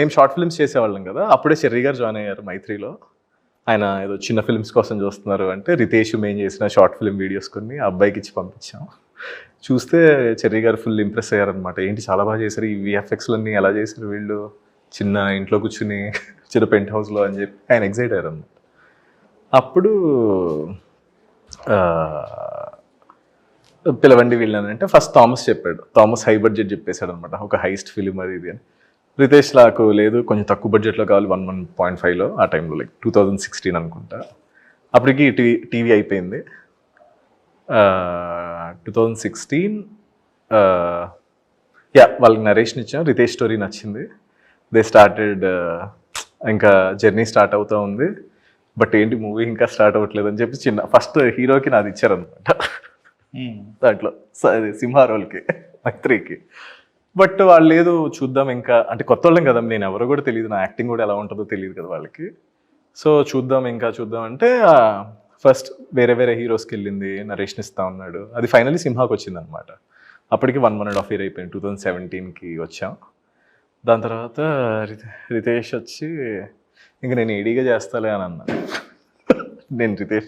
మేము short films చేసేవాళ్ళం కదా అప్పుడే చెర్రీ గారు జాయిన్ అయ్యారు మైత్రిలో. ఆయన ఏదో చిన్న ఫిల్మ్స్ కోసం చూస్తున్నారు అంటే రితేష్ మేము చేసిన షార్ట్ ఫిల్మ్ వీడియోస్ కొన్ని ఆ అబ్బాయికి ఇచ్చి పంపించాం. చూస్తే చెర్రీ గారు ఫుల్ ఇంప్రెస్ అయ్యారనమాట ఏంటి చాలా బాగా చేశారు ఈ విఎఫ్ఎక్స్లన్నీ ఎలా చేశారు వీళ్ళు? చిన్న ఇంట్లో కూర్చుని చిన్న పెంట్ హౌస్లో అని చెప్పి ఆయన ఎగ్జైట్ అయ్యారు అనమాట అప్పుడు పిలవండి వీళ్ళని అంటే ఫస్ట్ థామస్ చెప్పాడు. థామస్ హై బడ్జెట్ చెప్పేశాడు అనమాట ఒక హైస్ట్ ఫిలిం అది ఇది అని. రితేష్ నాకు లేదు కొంచెం తక్కువ బడ్జెట్లో కావాలి వన్ వన్ పాయింట్ ఫైవ్లో ఆ టైంలో లైక్ టూ థౌజండ్ సిక్స్టీన్ అనుకుంటా. అప్పటికి టీవీ టీవీ అయిపోయింది. టూ థౌజండ్ సిక్స్టీన్ యా వాళ్ళకి నరేషన్ ఇచ్చాం రితేష్ స్టోరీ నచ్చింది. దే స్టార్టెడ్ ఇంకా జర్నీ స్టార్ట్ అవుతూ ఉంది. బట్ ఏంటి మూవీ ఇంకా స్టార్ట్ అవ్వట్లేదు అని చెప్పి చిన్న ఫస్ట్ హీరోకి నాది ఇచ్చారనమాట దాంట్లో స- అది సింహ రోల్కి మైత్రికి. బట్ వాళ్ళు లేదు చూద్దాం ఇంకా అంటే కొత్త వాళ్ళం కదా నేను ఎవరో కూడా తెలియదు నా యాక్టింగ్ కూడా ఎలా ఉంటుందో తెలియదు కదా వాళ్ళకి. సో చూద్దాం ఇంకా చూద్దాం అంటే ఫస్ట్ వేరే వేరే హీరోస్కి వెళ్ళింది నరేష్ని ఇస్తా ఉన్నాడు. అది ఫైనలీ సింహాకి వచ్చింది అనమాట అప్పటికి one one and half year అయిపోయింది టూ థౌజండ్ సెవెంటీన్కి వచ్చాం. దాని తర్వాత రితే- రితేష్ వచ్చి ఇంక నేను ఏడీగా చేస్తాలే అని అన్నాను నేను రితేష్